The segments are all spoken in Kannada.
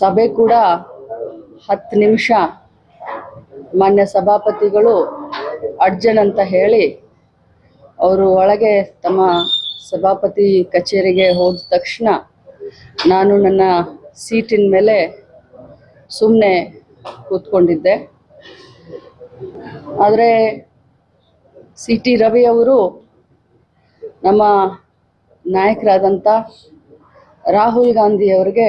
ಸಭೆ ಕೂಡ ಹತ್ತು ನಿಮಿಷ. ಮಾನ್ಯ ಸಭಾಪತಿಗಳು ಅಡ್ಜನ್ ಅಂತ ಹೇಳಿ ಅವರು ಒಳಗೆ ತಮ್ಮ ಸಭಾಪತಿ ಕಚೇರಿಗೆ ಹೋದ ತಕ್ಷಣ ನಾನು ನನ್ನ ಸೀಟಿನ ಮೇಲೆ ಸುಮ್ಮನೆ ಕೂತ್ಕೊಂಡಿದ್ದೆ. ಆದರೆ ಸಿ ಟಿ ರವಿ ಅವರು ನಮ್ಮ ನಾಯಕರಾದಂಥ ರಾಹುಲ್ ಗಾಂಧಿ ಅವರಿಗೆ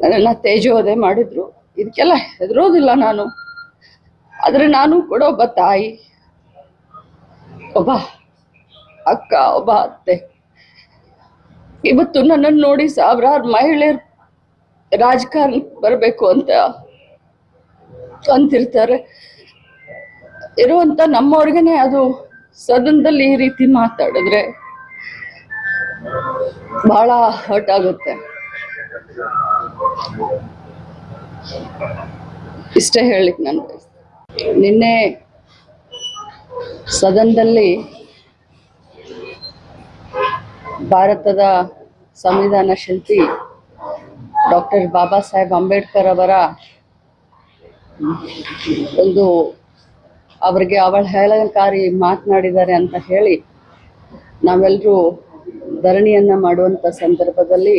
ನನ್ನನ್ನು ತೇಜೋದೆ ಮಾಡಿದ್ರು. ಇದಕ್ಕೆಲ್ಲ ಹೆದರೋದಿಲ್ಲ ನಾನು. ಆದರೆ ನಾನು ಕೂಡ ಒಬ್ಬ ತಾಯಿ, ಒಬ್ಬ ಅಕ್ಕ, ಒಬ್ಬ ಅತ್ತೆ. ಇವತ್ತು ನನ್ನನ್ನು ನೋಡಿ ಸಾವಿರಾರು ಮಹಿಳೆಯರು ರಾಜಕಾರಣಕ್ಕೆ ಬರಬೇಕು ಅಂತ ಅಂತಿರ್ತಾರೆ. ಇರುವಂತ ನಮ್ಮವ್ರಿಗೇನೆ ಅದು ಸದನದಲ್ಲಿ ಈ ರೀತಿ ಮಾತಾಡಿದ್ರೆ ಬಹಳ ಹರ್ಟ್ ಆಗುತ್ತೆ. ಇಷ್ಟೇ ಹೇಳಿಕ್ ನಾನು ನಿನ್ನೆ ಸದನದಲ್ಲಿ ಭಾರತದ ಸಂವಿಧಾನ ಶಿಲ್ಪಿ ಡಾಕ್ಟರ್ ಬಾಬಾ ಸಾಹೇಬ್ ಅಂಬೇಡ್ಕರ್ ಅವರ ಒಂದು ಅವರಿಗೆ ಅವಳ ಹೇಳಕಾರಿ ಮಾತನಾಡಿದ್ದಾರೆ ಅಂತ ಹೇಳಿ ನಾವೆಲ್ಲರೂ ಧರಣಿಯನ್ನ ಮಾಡುವಂತ ಸಂದರ್ಭದಲ್ಲಿ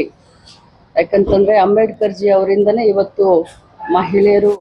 ಯಾಕಂತಂದ್ರೆ ಅಂಬೇಡ್ಕರ್ ಜಿ ಅವರಿಂದನೇ ಇವತ್ತು ಮಹಿಳೆಯರು